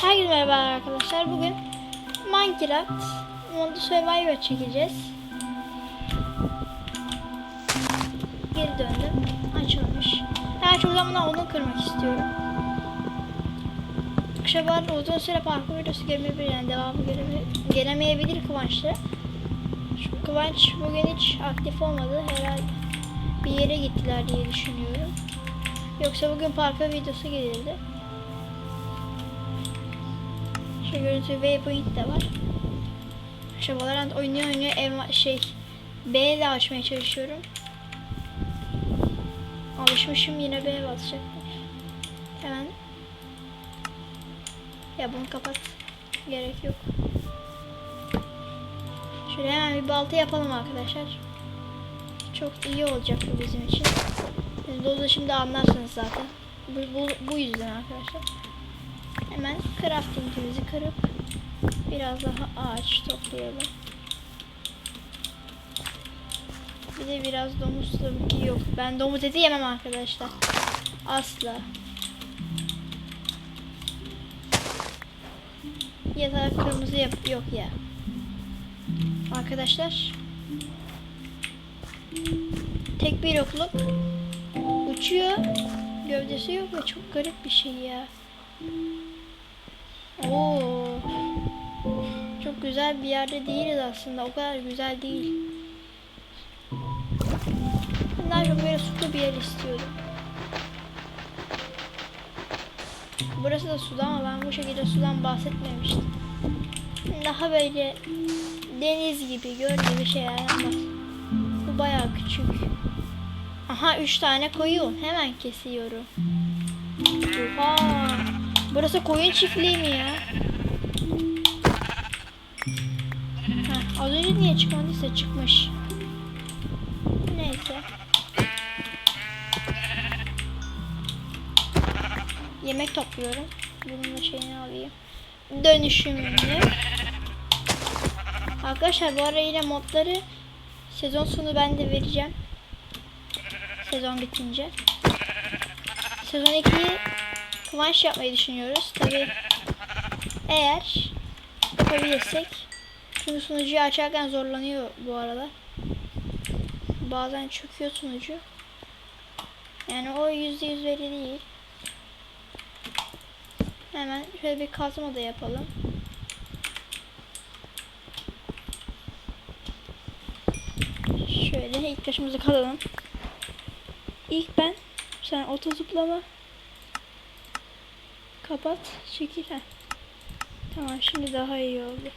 Herkese merhaba arkadaşlar. Bugün Minecraft Modu Survivor çekeceğiz. Geri döndüm. Açılmış. Ben şu zaman onu kırmak istiyorum. Şaban uzun süre parkur videosu gelmeyebilir yani devamı geleme- gelemeyebilir Kıvanç'ta. Şu Kıvanç bugün hiç aktif olmadı herhalde. Bir yere gittiler diye düşünüyorum. Yoksa bugün parkur videosu gelirdi. Görüntü waypoint de var. Şu Valorant oynuyor oynuyor ev şey B ile açmaya çalışıyorum. Alışmışım yine B basacak. Hemen ya bunu kapat. Gerek yok. Şöyle hemen bir balta yapalım arkadaşlar. Çok iyi olacak bu bizim için. Siz de şimdi anlarsınız zaten. Bu, bu, bu yüzden arkadaşlar. Hemen craftingimizi kırıp biraz daha ağaç toplayalım. Bir de biraz domuz tabii ki yok. Ben domuz eti yemem arkadaşlar. Asla. Ya da kırmızı yap yok ya. Arkadaşlar. Tek bir yokluk. Uçuyor. Gövdesi yok ve çok garip bir şey ya. Oo. Çok güzel bir yerde değiliz aslında. O kadar güzel değil. Ben çok böyle sulu bir yer istiyordum. Burası da suda ama ben bu şekilde sudan bahsetmemiştim. Daha böyle deniz gibi, göl gibi şeyler var. Bu bayağı küçük. Aha 3 tane koyun. Hemen kesiyorum. Oha. Burası koyun çiftliği mi ya? Önce niye çıkmadıysa çıkmış. Neyse. Yemek topluyorum. Bunun da şeyini alayım. Dönüşümlü. Arkadaşlar bu ara yine modları sezon sonu ben de vereceğim. Sezon bitince. Sezon 2'yi Kıvanç yapmayı düşünüyoruz. Tabi eğer yapabilirsek çünkü sunucuyu açarken zorlanıyor bu arada. Bazen çöküyor sunucu. Yani o yüzde yüz veri değil. Hemen şöyle bir kazma da yapalım. Şöyle ilk taşımızı kazalım. İlk ben sen oto zıplama kapat çekil ha. Tamam şimdi daha iyi oldu.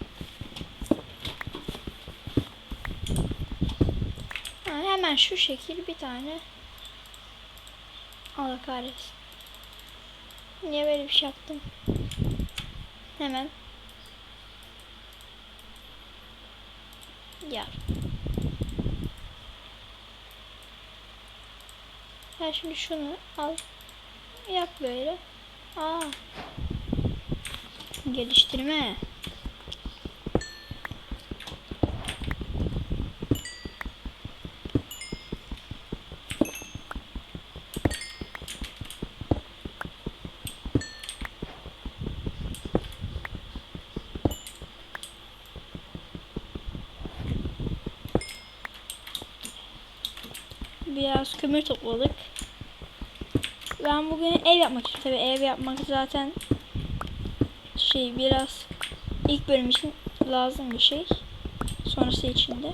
Ha, hemen şu şekil bir tane Allah kahretsin. Niye böyle bir şey yaptım? Hemen. Ya. Ben şimdi şunu al. Yap böyle. Aa. Geliştirme. Biraz kömür topladık. Ben bugün ev yapmak istiyorum. Tabii ev yapmak zaten şey biraz ilk bölüm için lazım bir şey. Sonrası için de.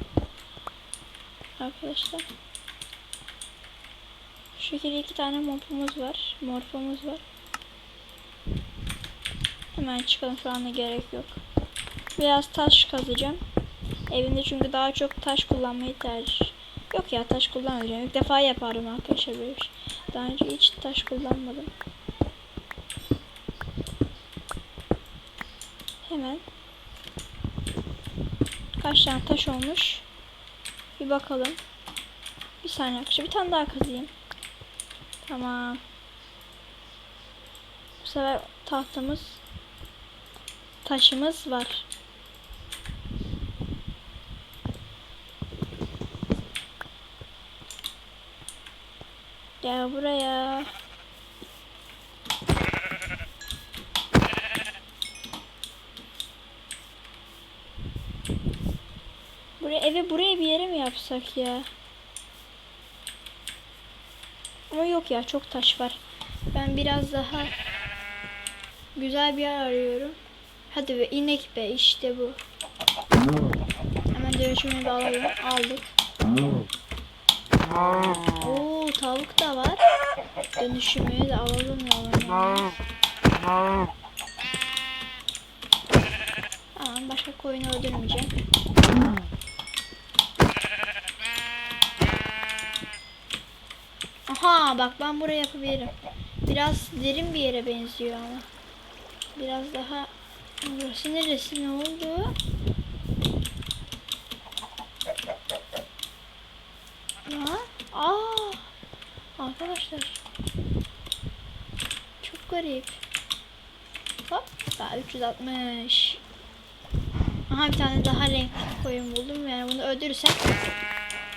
Arkadaşlar. Şu şekilde iki tane morfumuz var. Morfumuz var. Hemen çıkalım şu anda gerek yok. Biraz taş kazacağım. Evimde çünkü daha çok taş kullanmayı tercih. Yok ya taş kullanmayacağım. İlk defa yaparım arkadaşlar böyle şey. Daha önce hiç taş kullanmadım. Hemen kaç tane taş olmuş bir bakalım. Bir saniye arkadaşlar bir tane daha kazıyım. Tamam. Bu sefer tahtamız taşımız var. Gel buraya. Buraya eve buraya bir yere mi yapsak ya? Ama yok ya çok taş var. Ben biraz daha güzel bir yer arıyorum. Hadi be inek be işte bu. Hemen dönüşümü de alalım. Aldık. Tavuk da var. Dönüşümünü de alalım yalan. Tamam başka koyunu öldürmeyeceğim. Aha bak ben buraya yapabilirim. Biraz derin bir yere benziyor ama. Biraz daha burası neresi ne oldu? Ha? Aa! Arkadaşlar. Çok garip. Hop. Daha 360. Aha bir tane daha renkli koyun buldum. Yani bunu öldürürsem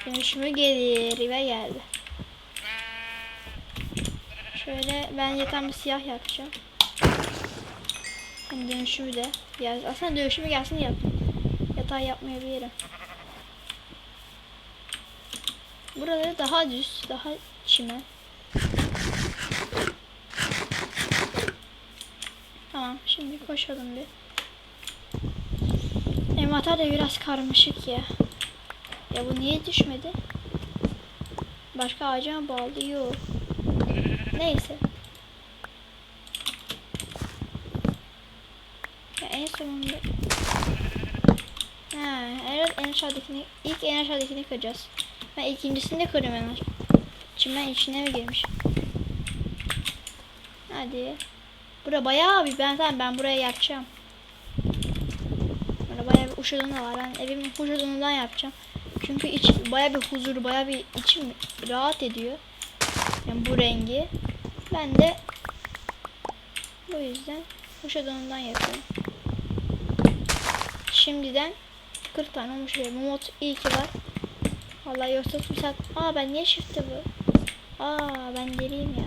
dönüşümü gelir ve geldi. Şöyle ben yatağımı siyah yapacağım. Hani dönüşümü de gel. Aslında dönüşümü gelsin yap. Yatağı yapmayabilirim. Buraları daha düz, daha çimen. Tamam, şimdi koşalım bir. Envanter de biraz karmaşık ya. Ya bu niye düşmedi? Başka ağaca mı bağlı? Yok. Neyse. Ya en sonunda... Ha, evet en aşağıdakini, ilk en aşağıdakini kıracağız. Ben ikincisini de kırayım hemen. Çimen içine mi girmiş? Hadi. Bura bayağı bir ben tamam ben buraya yapacağım. Burada bayağı bir da var. Ben evimin uçurduğundan yapacağım. Çünkü iç bayağı bir huzur, bayağı bir içim rahat ediyor. Yani bu rengi. Ben de bu yüzden uçurduğundan yapıyorum. Şimdiden 40 tane olmuş. Bu mod iyi ki var. Vallahi yoksa bir saat... Aa ben niye shift'te bu? Aa ben deliyim ya.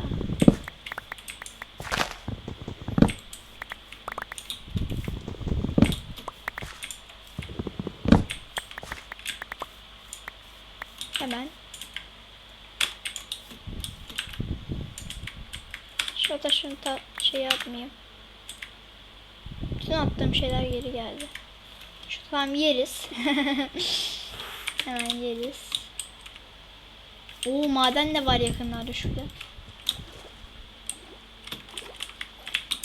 Hemen. Şu taşın ta şey yapmayayım. Bütün attığım şeyler geri geldi. Şu tamam yeriz. Hemen yeriz. Oo maden de var yakınlarda şurada.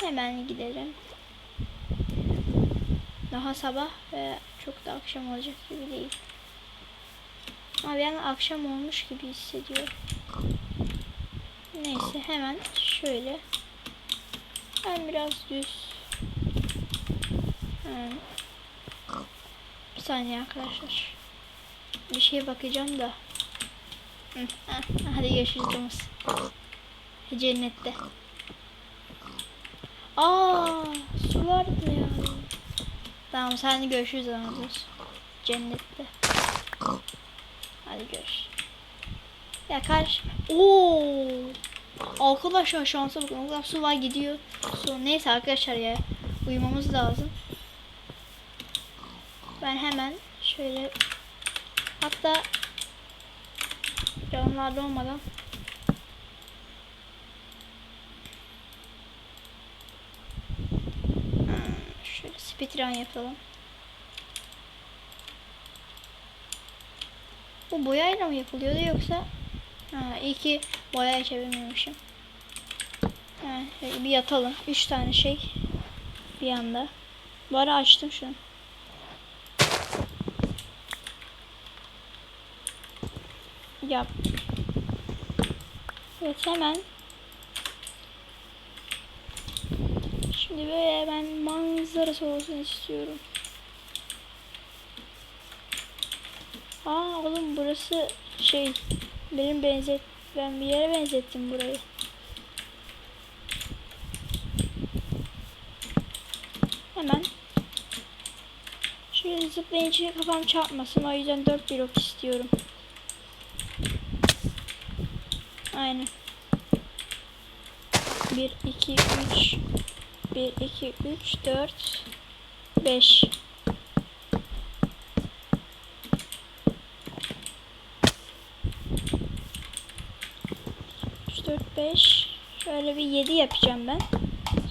Hemen gidelim. Daha sabah ve çok da akşam olacak gibi değil. Ama ben akşam olmuş gibi hissediyorum. Neyse hemen şöyle. Ben biraz düz. Hemen. Bir saniye arkadaşlar. Bir şeye bakacağım da. Hadi görüşürüz domuz. Cennette. Aa, su vardı ya. Tamam sen görüşürüz domuz. Cennette. Hadi görüş. Ya karşı. Oo. Arkadaşlar şansa bakın. O kadar su var gidiyor. Su. Neyse arkadaşlar ya. Uyumamız lazım. Ben hemen şöyle hatta canlılarda olmadan Hmm, şöyle speedrun yapalım. Bu boyayla mı yapılıyordu yoksa ha, iyi ki boya çevirmemişim. Ha, bir yatalım. Üç tane şey bir anda. Bu ara açtım şunu. Yap. Evet hemen. Şimdi böyle ben manzarası olsun istiyorum. Aa oğlum burası şey benim benzet ben bir yere benzettim burayı. Hemen şöyle zıplayınca kafam çarpmasın o yüzden 4 blok istiyorum. Aynen. 1 2 3 1 2 3 4 5 3 Şöyle bir 7 yapacağım ben.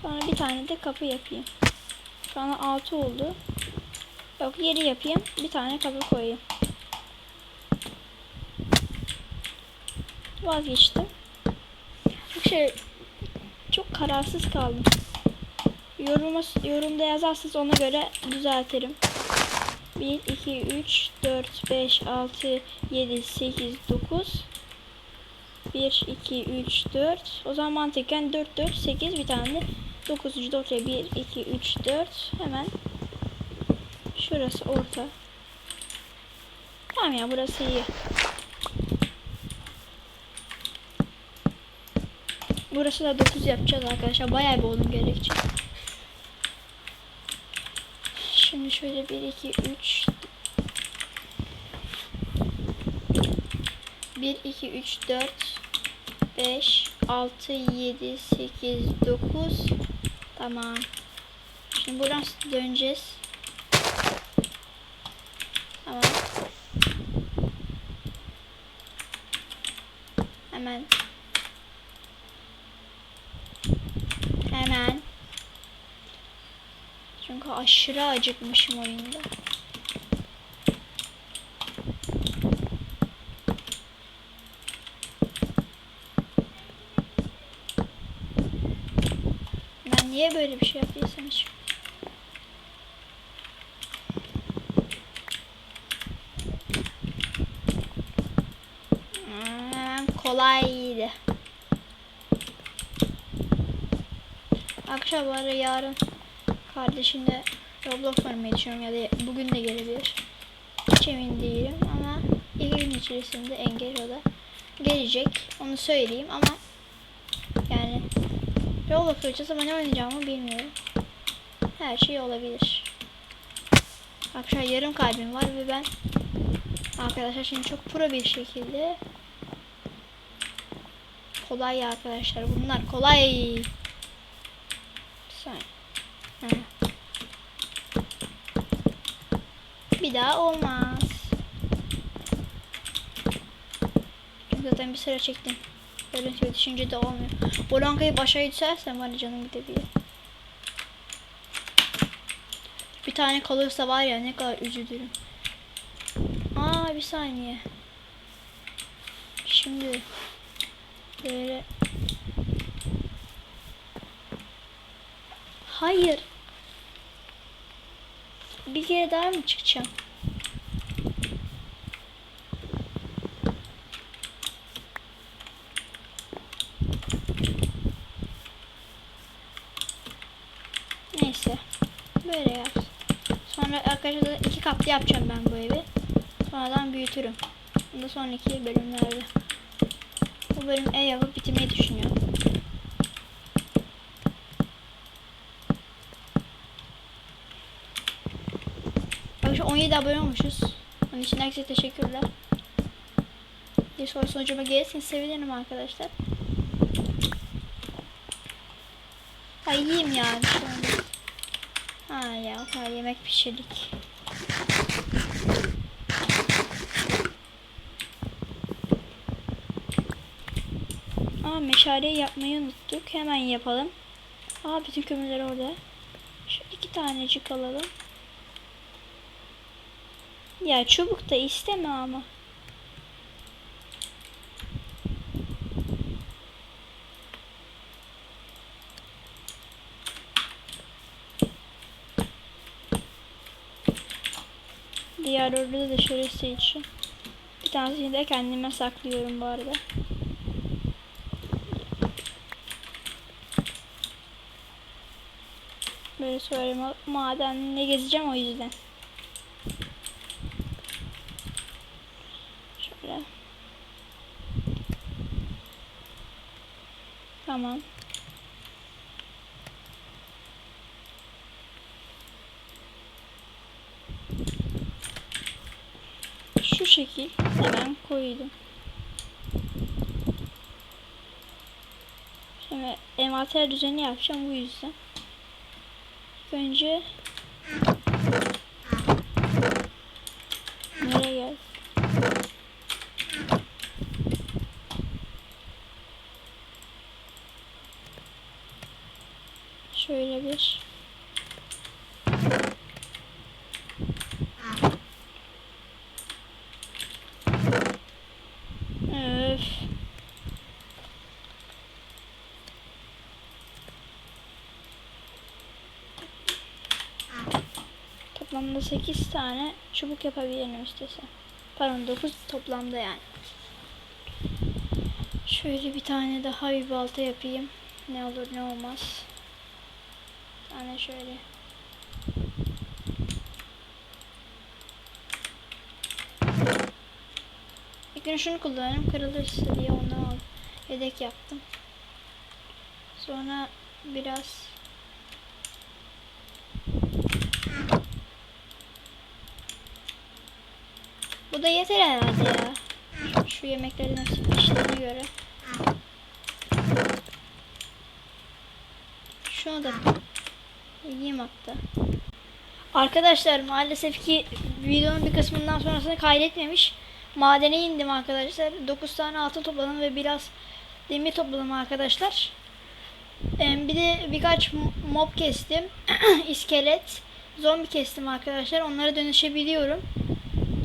Sonra bir tane de kapı yapayım. Şu an 6 oldu. Yok 7 yapayım. Bir tane kapı koyayım. Vazgeçtim. Şey çok kararsız kaldım. Yoruma, yorumda yazarsanız ona göre düzeltirim. 1, 2, 3, 4, 5, 6, 7, 8, 9 1, 2, 3, 4 O zaman mantıken 4, 4, 8 bir tane 9. da ortaya 1, 2, 3, 4 Hemen Şurası orta Tamam ya burası iyi Burası da 9 yapacağız arkadaşlar. Bayağı bir odun gerekecek. Şimdi şöyle 1, 2, 3 1, 2, 3, 4 5, 6, 7, 8, 9 Tamam. Şimdi buradan döneceğiz. Tamam. Hemen. Çünkü aşırı acıkmışım oyunda. Ben niye böyle bir şey yaptıysam hiç. Hmm, kolaydı. Akşam var yarın kardeşimle Roblox oynamayı düşünüyorum ya da bugün de gelebilir. Hiç emin değilim ama iki gün içerisinde engel o da gelecek. Onu söyleyeyim ama yani Roblox oynayacağız ama ne oynayacağımı bilmiyorum. Her şey olabilir. Akşam yarım kalbim var ve ben arkadaşlar şimdi çok pro bir şekilde kolay ya arkadaşlar bunlar kolay Bir daha olmaz. Çünkü zaten bir sıra çektim. Görüntüye düşünce de olmuyor. O rankayı başa yükselsen var ya canım gidebilir. Bir tane kalırsa var ya ne kadar üzülürüm. Aa bir saniye. Şimdi böyle Hayır. Bir kere daha mı çıkacağım? Neyse. Böyle yap. Sonra arkadaşlar iki katlı yapacağım ben bu evi. Sonradan büyütürüm. Bunu sonraki bölümlerde. Bu bölüm ev yapıp bitirmeyi düşünüyorum. Arkadaşlar 17 abone olmuşuz. Onun için herkese teşekkürler. Bir soru sonucuma gelirseniz sevinirim arkadaşlar. Ay yiyeyim yani şu anda. Ha ya kadar yemek pişirdik. Aa meşaleyi yapmayı unuttuk. Hemen yapalım. Aa bütün kömürler orada. Şu iki tanecik alalım. Ya çubuk da isteme ama. Diğer orada da şöyle seçeceğim. Bir tanesini de kendime saklıyorum bu arada. Böyle söyleyeyim madenle gezeceğim o yüzden. Şöyle. Tamam. Şu şekil hemen koydum. Şimdi envanter düzeni yapacağım bu yüzden. Önce nereye gel? Şöyle bir. Öf. Toplamda 8 tane çubuk yapabilirim istesem. Pardon 9 toplamda yani. Şöyle bir tane daha bir balta yapayım. Ne olur ne olmaz. Bir tane şöyle. İlk gün şunu kullanırım. Kırılırsa diye aldım. Yedek yaptım. Sonra biraz da yeter herhalde ya. Şu yemekleri nasıl piştiğine göre. Şunu da yiyeyim hatta. Arkadaşlar maalesef ki videonun bir kısmından sonrasını kaydetmemiş. Madene indim arkadaşlar. 9 tane altın topladım ve biraz demir topladım arkadaşlar. Ee, Bir de birkaç mob kestim. İskelet, zombi kestim arkadaşlar. Onlara dönüşebiliyorum.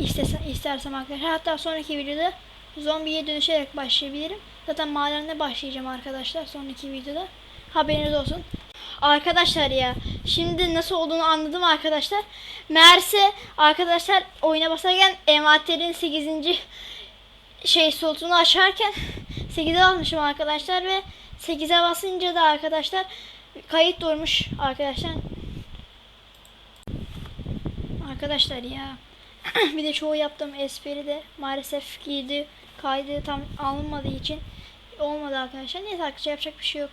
İstesem, istersem arkadaşlar. Hatta sonraki videoda zombiye dönüşerek başlayabilirim. Zaten madende başlayacağım arkadaşlar sonraki videoda. Haberiniz olsun. Arkadaşlar ya şimdi nasıl olduğunu anladım arkadaşlar. Meğerse arkadaşlar oyuna basarken envanterin 8. şey slotunu açarken 8'e almışım arkadaşlar ve 8'e basınca da arkadaşlar kayıt durmuş arkadaşlar. Arkadaşlar ya bir de çoğu yaptığım espri de maalesef giydi kaydı tam alınmadığı için olmadı arkadaşlar. Neyse arkadaşlar yapacak bir şey yok.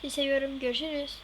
Sizi seviyorum. Görüşürüz.